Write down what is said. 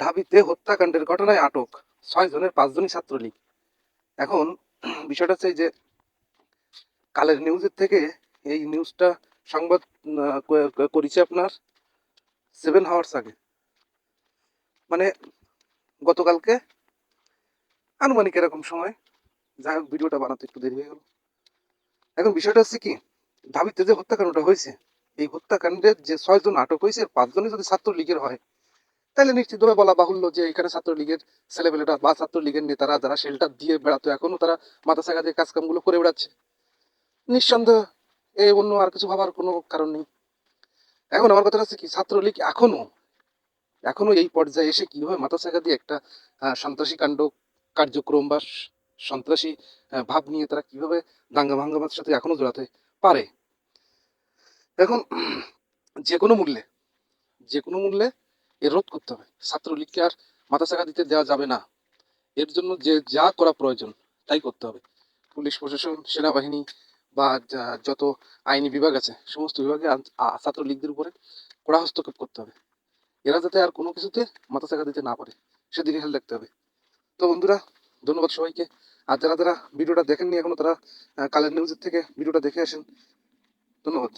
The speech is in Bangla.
ঢাবিতে হত্যাকাণ্ডের ঘটনায় আটক ছয় জনের পাঁচজনই ছাত্রলীগ। এখন বিষয়টা হচ্ছে যে কালের নিউজের থেকে এই নিউজটা সংবাদ করেছে আপনার সেভেন হাওয়ার্স আগে। মানে গতকালকে আনুমানিক এরকম সময়। যাই হোক, ভিডিওটা বানাতে একটু দেরি হয়ে গেল। এখন বিষয়টা হচ্ছে কি ঢাবিতে যে হত্যাকাণ্ডটা হয়েছে, এই হত্যাকাণ্ডের যে ছয়জন আটক হয়েছে পাঁচজনই যদি ছাত্রলীগের হয় তাহলে নিশ্চিতভাবে বলা বাহুল্য যে এখানে ছাত্রলীগের ছেলেপেলেরা বা ছাত্রলীগের নেতারা যারা শেল্টার দিয়ে বেড়াতো, এখনও তারা মাথা চাকা দিয়ে কাজকামগুলো করে বেড়াচ্ছে। নিঃসন্দেহ এ অন্য আর কিছু ভাবার কোনো কারণ নেই। এখন আমার কথা হচ্ছে কি, ছাত্রলীগ এখনও এখনও এই পর্যায়ে এসে কীভাবে মাথা চাকা দিয়ে একটা সন্ত্রাসী কাণ্ড, কার্যক্রম বা সন্ত্রাসী ভাব নিয়ে তারা কীভাবে দাঙ্গা ভাঙ্গামার সাথে এখনও জড়াতে পারে? এখন, যে কোনো মূল্যে, যে কোনো মূল্যে এর রোধ করতে হবে। ছাত্রলীগকে আর মাথা চাকা দিতে দেওয়া যাবে না। এর জন্য যে যা করা প্রয়োজন, তাই করতে হবে। পুলিশ প্রশাসন, সেনাবাহিনী বা যত আইনি বিভাগ আছে, সমস্ত বিভাগে ছাত্রলীগদের উপরে কড়া হস্তক্ষেপ করতে হবে। এরা যাতে আর কোনো কিছুতে মাথা চাকা দিতে না পারে, সেদিকে খেয়াল রাখতে হবে। তো বন্ধুরা, ধন্যবাদ সবাইকে। আর যারা যারা ভিডিওটা দেখেননি এখনও, তারা কালের নিউজের থেকে ভিডিওটা দেখে আসেন। ধন্যবাদ।